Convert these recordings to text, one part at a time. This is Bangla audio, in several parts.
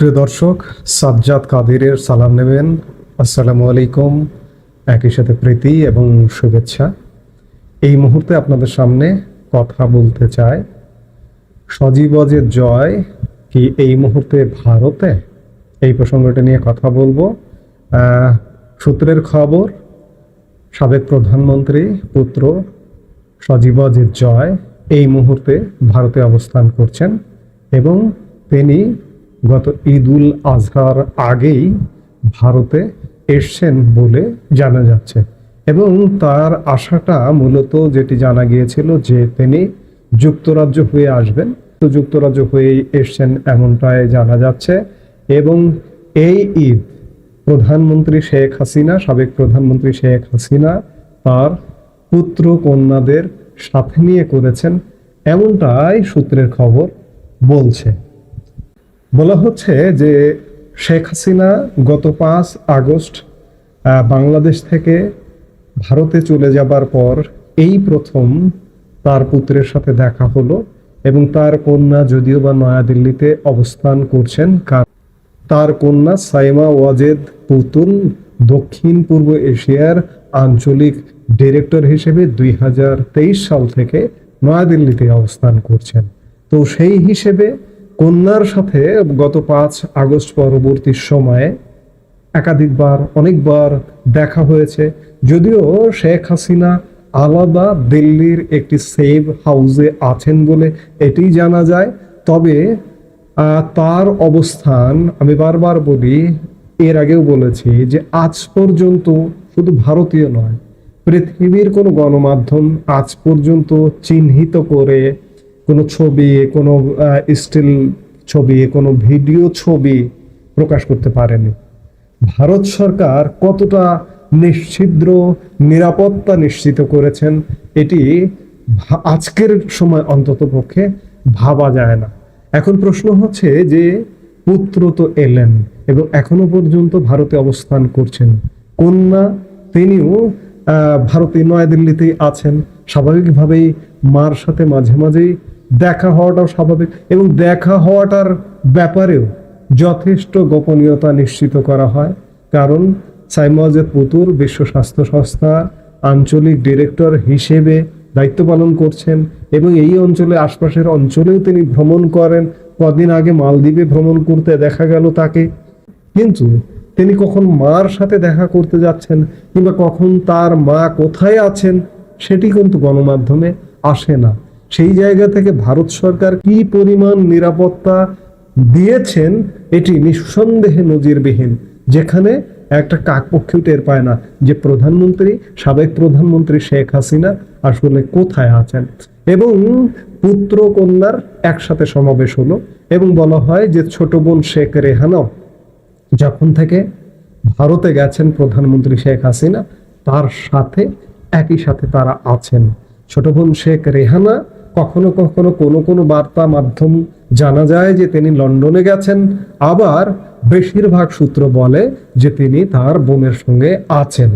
প্রিয় দর্শক, সাজ্জাদ কাদিরের সালাম নেবেন। আসসালামু আলাইকুম। একই সাথে প্রীতি এবং শুভেচ্ছা। এই মুহূর্তে আপনাদের সামনে কথা বলতে চাই। সজীবজের জয় কি এই মুহূর্তে ভারতে? এই প্রসঙ্গটা নিয়ে কথা বলব। সূত্রের খবর, সাবেক প্রধানমন্ত্রী পুত্র সজীবজের জয় এই মুহূর্তে ভারতে অবস্থান করছেন এবং তিনি গত ঈদ উল আজহার আগেই ভারতে এসছেন বলে জানা যাচ্ছে এবং তার আশাটা মূলত যেটি জানা গিয়েছিল যে তিনি যুক্তরাজ্য হয়ে আসবেন। তো যুক্তরাজ্য হয়েই এসছেন এমনটাই জানা যাচ্ছে এবং এই ঈদ প্রধানমন্ত্রী শেখ হাসিনা, সাবেক প্রধানমন্ত্রী শেখ হাসিনা তার পুত্র কন্যাদের সাথে নিয়ে করেছেন এমনটাই সূত্রের খবর বলছে। বলা হচ্ছে যে শেখ হাসিনা গত পাঁচ আগস্ট বাংলাদেশ থেকে ভারতে চলে যাবার পর এই প্রথম তার পুত্রের সাথে দেখা হলো এবং তার কন্যা যদিও বা নয়াদিল্লিতে অবস্থান করছেন তার কন্যা সাইমা ওয়াজেদ পুতুল দক্ষিণ পূর্ব এশিয়ার আঞ্চলিক ডিরেক্টর হিসেবে দুই হাজার তেইশ সাল থেকে নয়াদিল্লিতে অবস্থান করছেন। তো সেই হিসেবে কন্যার সাথে গত পাঁচ আগস্ট পরবর্তী সময়ে একাধিকবার, অনেকবার দেখা হয়েছে। যদিও শেখ হাসিনা আলাদা দিল্লির একটি সেভ হাউসে আছেন বলে এটি জানা যায়, তবে তার অবস্থান আমি বারবার বলি, এর আগেও বলেছি যে আজ পর্যন্ত শুধু ভারতীয় নয়, পৃথিবীর কোনো গণমাধ্যম আজ পর্যন্ত চিহ্নিত করে কোনো ছবি, কোনো স্টিল ছবি, কোনো ভিডিও ছবি প্রকাশ করতে পারেনি। ভারত সরকার কতটা নিশ্ছিদ্র নিরাপত্তা নিশ্চিত করেছেন, এটি আজকের সময় অন্তত পক্ষে ভাবা যায় না। এখন প্রশ্ন হচ্ছে যে, পুত্র তো এলেন এবং এখনও পর্যন্ত ভারতে অবস্থান করছেন। কন্যা তিনিও ভারতে নয়াদিল্লিতেই আছেন। স্বাভাবিকভাবেই মার সাথে মাঝে মাঝেই দেখা হওয়াটাও স্বাভাবিক এবং দেখা হওয়াটার ব্যাপারেও যথেষ্ট গোপনীয়তা নিশ্চিত করা হয়। কারণ সাইমজের পুতুর বিশ্ব স্বাস্থ্য সংস্থা, আঞ্চলিক ডিরেক্টর হিসেবে দায়িত্ব পালন করছেন এবং এই অঞ্চলে আশপাশের অঞ্চলেও তিনি ভ্রমণ করেন। কদিন আগে মালদ্বীপে ভ্রমণ করতে দেখা গেল তাকে। কিন্তু তিনি কখন মার সাথে দেখা করতে যাচ্ছেন কিংবা কখন তার মা কোথায় আছেন, সেটি কিন্তু গণমাধ্যমে আসে না। সেই জায়গা থেকে ভারত সরকার কি পরিমাণ নিরাপত্তা দিয়েছেন, এটি নিঃসন্দেহে নজিরবিহীন, যেখানে একটা কাকপক্ষেও টের পায় না যে প্রধানমন্ত্রী, সাবেক প্রধানমন্ত্রী শেখ হাসিনা আসলে কোথায় আছেন। এবং পুত্র কন্যার একসাথে সমাবেশ হলো এবং বলা হয় যে ছোট বোন শেখ রেহানাও যখন থেকে ভারতে গেছেন প্রধানমন্ত্রী শেখ হাসিনা, তার সাথে, একই সাথে তারা আছেন। ছোট বোন শেখ রেহানা কখনো কখনো কোনো কোনো বার্তা মাধ্যম জানা যায় যে তিনি লন্ডনে গেছেন। আবার বেশিরভাগ সূত্র বলে যে তিনি তার বোনের সঙ্গে আছেন।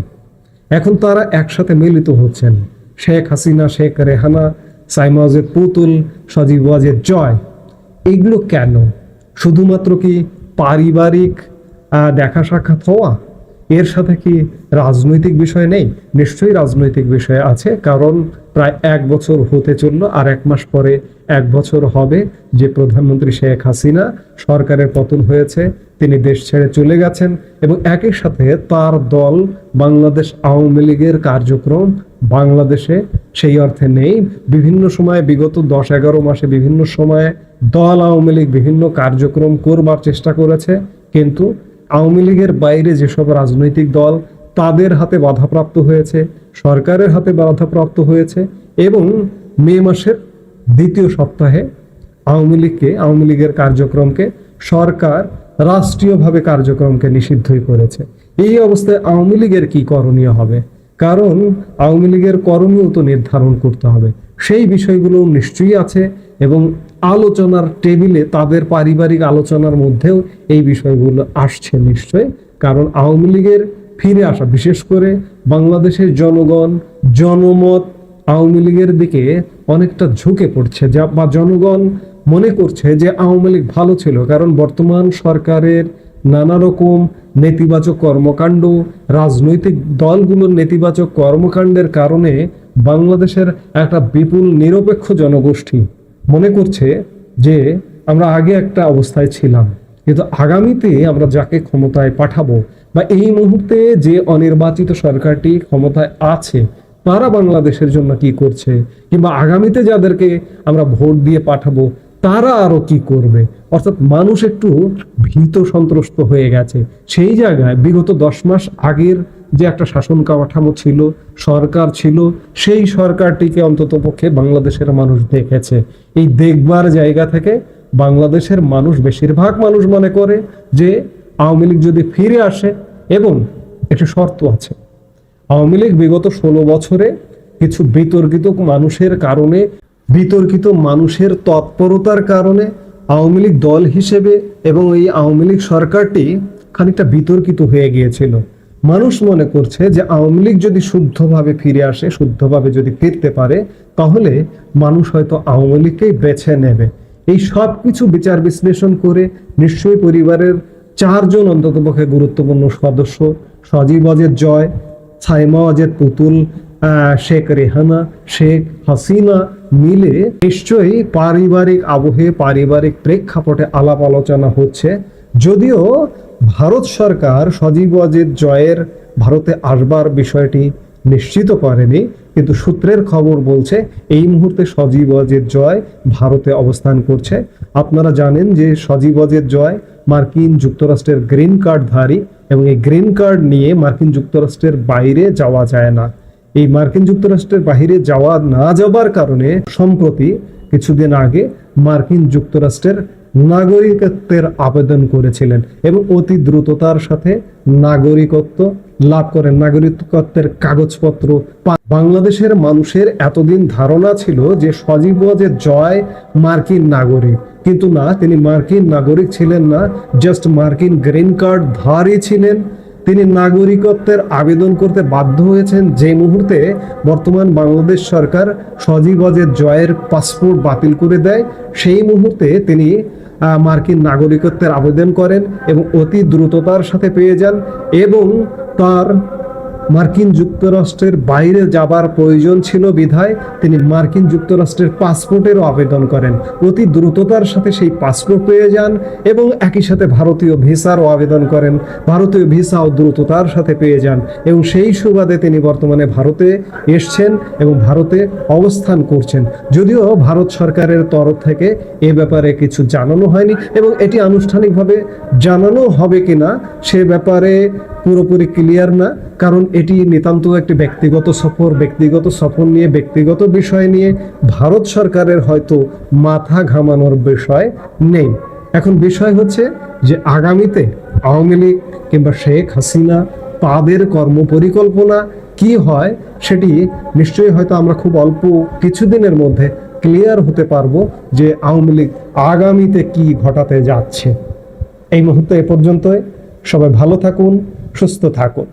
এখন তারা একসাথে মিলিত হচ্ছেন। শেখ হাসিনা, শেখ রেহানা সাইমাজের পুতুল, সজীব ওয়াজের জয়। এগুলো কেন? শুধুমাত্র কি পারিবারিক দেখা সাক্ষাৎ হওয়া? এর সাথে কি রাজনৈতিক বিষয় নেই? নিশ্চয়ই রাজনৈতিক বিষয় আছে, কারণ প্রায় এক বছর হতে চলল আর এক মাস পরে এক বছর হবে যে প্রধানমন্ত্রী শেখ হাসিনা সরকারের পতন হয়েছে, তিনি দেশ ছেড়ে চলে গেছেন এবং একই সাথে তার দল বাংলাদেশ আওয়ামী লীগের কার্যক্রম বাংলাদেশে সেই অর্থে নেই। বিভিন্ন সময়ে, বিগত দশ এগারো মাসে বিভিন্ন সময়ে দল আওয়ামী লীগ বিভিন্ন কার্যক্রম করবার চেষ্টা করেছে, কিন্তু আওয়ামী লীগের বাইরে যেসব রাজনৈতিক দল তাদের হাতে বাধাপ্রাপ্ত হয়েছে, সরকারের হাতে বাধাপ্রাপ্ত হয়েছে এবং মে মাসের দ্বিতীয় সপ্তাহে আওয়ামী লীগকে, আওয়ামী লীগের কার্যক্রমকে সরকার রাষ্ট্রীয়ভাবে কার্যক্রমকে নিষিদ্ধই করেছে। এই অবস্থায় আওয়ামী লীগের কি করণীয় হবে? কারণ আওয়ামী লীগের করণীয় তো নির্ধারণ করতে হবে। সেই বিষয়গুলো নিশ্চয়ই আছে এবং আলোচনার টেবিলে তাদের পারিবারিক আলোচনার মধ্যেও এই বিষয়গুলো আসছে নিশ্চয় কারণ আওয়ামী লীগের ফিরে আসা, বিশেষ করে বাংলাদেশের জনগণ, জনমত আওয়ামী লীগের দিকে অনেকটা ঝুঁকে পড়ছে যা বা জনগণ মনে করছে যে আওয়ামী লীগ ভালো ছিল। কারণ বর্তমান সরকারের নানা রকম নেতিবাচক কর্মকাণ্ড, রাজনৈতিক দলগুলোর নেতিবাচক কর্মকাণ্ডের কারণে বাংলাদেশের একটা বিপুল নিরপেক্ষ জনগোষ্ঠী মনে করছে যে আমরা আগে একটা অবস্থায় ছিলাম। কিন্তু আগামীতে আমরা যাকে ক্ষমতায় পাঠাবো বা এই মুহূর্তে যে অনির্বাচিত সরকারটি ক্ষমতায় আছে, তারা বাংলাদেশের জন্য কি করছে? কিংবা আগামীতে যাদেরকে আমরা ভোট দিয়ে পাঠাবো তারা আরও কি করবে? অর্থাৎ মানুষ একটু ভীত সন্ত্রস্ত হয়ে গেছে। সেই জায়গায় বিগত দশ মাস আগের যে একটা শাসন কাঠামো ছিল, সরকার ছিল, সেই সরকারটিকে অন্তত পক্ষে বাংলাদেশের মানুষ দেখেছে। এই দেখবার জায়গা থেকে বাংলাদেশের মানুষ বেশিরভাগ মানুষ মনে করে যে আওয়ামী লীগ যদি ফিরে আসে, এবং একটি শর্ত আছে। আওয়ামী লীগ বিগত ষোলো বছরে কিছু বিতর্কিত মানুষের কারণে বিতর্কিত মানুষের তৎপরতার কারণে আওয়ামী লীগ দল হিসেবে এবং এই আওয়ামী লীগ সরকারটি খানিকটা বিতর্কিত হয়ে গিয়েছিল। মানুষ মনে করছে যে আওয়ামী লীগ যদি শুদ্ধভাবে ফিরে আসে, শুদ্ধভাবে যদি ফিরতে পারে, তাহলে মানুষ হয়তো আওয়ামী লীগকেই বেছে নেবে। এই সব কিছু বিচার বিশ্লেষণ করে নিশ্চয়ই পরিবারের চারজন অন্ততপক্ষে গুরুত্বপূর্ণ সদস্য সজীব অজের জয়, সাইমা অজের পুতুল শেখ রেহানা, শেখ হাসিনা মিলে নিশ্চয়ই পারিবারিক আবহে পারিবারিক প্রেক্ষাপটে আলাপ আলোচনা হচ্ছে। যদিও ভারত সরকার সজীব অজিত জয়ের ভারতে আসবার বিষয়টি নিশ্চিত করেনি, কিন্তু সূত্রের খবর বলছে এই মুহূর্তে সজীব অজিত জয় ভারতে অবস্থান করছে। আপনারা জানেন যে সজীব অজিত জয় মার্কিন যুক্তরাষ্ট্রের গ্রিন কার্ডধারী এবং এই গ্রিন কার্ড নিয়ে মার্কিন যুক্তরাষ্ট্রের বাইরে যাওয়া যায় না। এই মার্কিন যুক্তরাষ্ট্রের বাইরে যাওয়া না যাবার কারণে, সম্প্রতি কিছুদিন আগে মার্কিন যুক্তরাষ্ট্রের নাগরিকত্বের আবেদন করেছিলেন এবং অতি দ্রুততার সাথে নাগরিকত্ব লাভ করেন। নাগরিকত্বের কাগজপত্র বাংলাদেশের মানুষের এতদিন ধারণা ছিল যে সজীব যে জয় মার্কিন নাগরিক। কিন্তু না, তিনি মার্কিন নাগরিক ছিলেন না জাস্ট মার্কিন গ্রিন কার্ড ধারী ছিলেন। তিনি নাগরিকত্বের আবেদন করতে বাধ্য হয়েছেন। যে মুহূর্তে বর্তমান বাংলাদেশ সরকার সজীব অজের জয়ের পাসপোর্ট বাতিল করে দেয়, সেই মুহূর্তে তিনি মার্কিন নাগরিকত্বের আবেদন করেন এবং অতি দ্রুততার সাথে পেয়ে যান এবং তার মার্কিন যুক্তরাষ্ট্রের বাইরে যাবার প্রয়োজন ছিল বিধায় তিনি মার্কিন যুক্তরাষ্ট্রের পাসপোর্টেরও আবেদন করেন। অতি দ্রুততার সাথে সেই পাসপোর্ট পেয়ে যান এবং একই সাথে ভারতীয় ভিসারও আবেদন করেন। ভারতীয় ভিসাও দ্রুততার সাথে পেয়ে যান এবং সেই সুবাদে তিনি বর্তমানে ভারতে এসছেন এবং ভারতে অবস্থান করছেন। যদিও ভারত সরকারের তরফ থেকে এ ব্যাপারে কিছু জানানো হয়নি এবং এটি আনুষ্ঠানিকভাবে জানানো হবে কিনা সে ব্যাপারে পুরোপুরি ক্লিয়ার না, কারণ এটি নিতান্ত একটি ব্যক্তিগত সফর ব্যক্তিগত সফর নিয়ে, ব্যক্তিগত বিষয় নিয়ে ভারত সরকারের হয়তো মাথা ঘামানোর বিষয় নেই। এখন বিষয় হচ্ছে যে আগামীতে আওয়ামী লীগ কিংবা শেখ হাসিনা তাদের কর্মপরিকল্পনা কি হয় সেটি নিশ্চয়ই হয়তো আমরা খুব অল্প কিছুদিনের মধ্যে ক্লিয়ার হতে পারব যে আওয়ামী লীগ আগামীতে কি ঘটাতে যাচ্ছে। এই মুহূর্তে এ পর্যন্তই। সবাই ভালো থাকুন। সুস্থ থাকুন।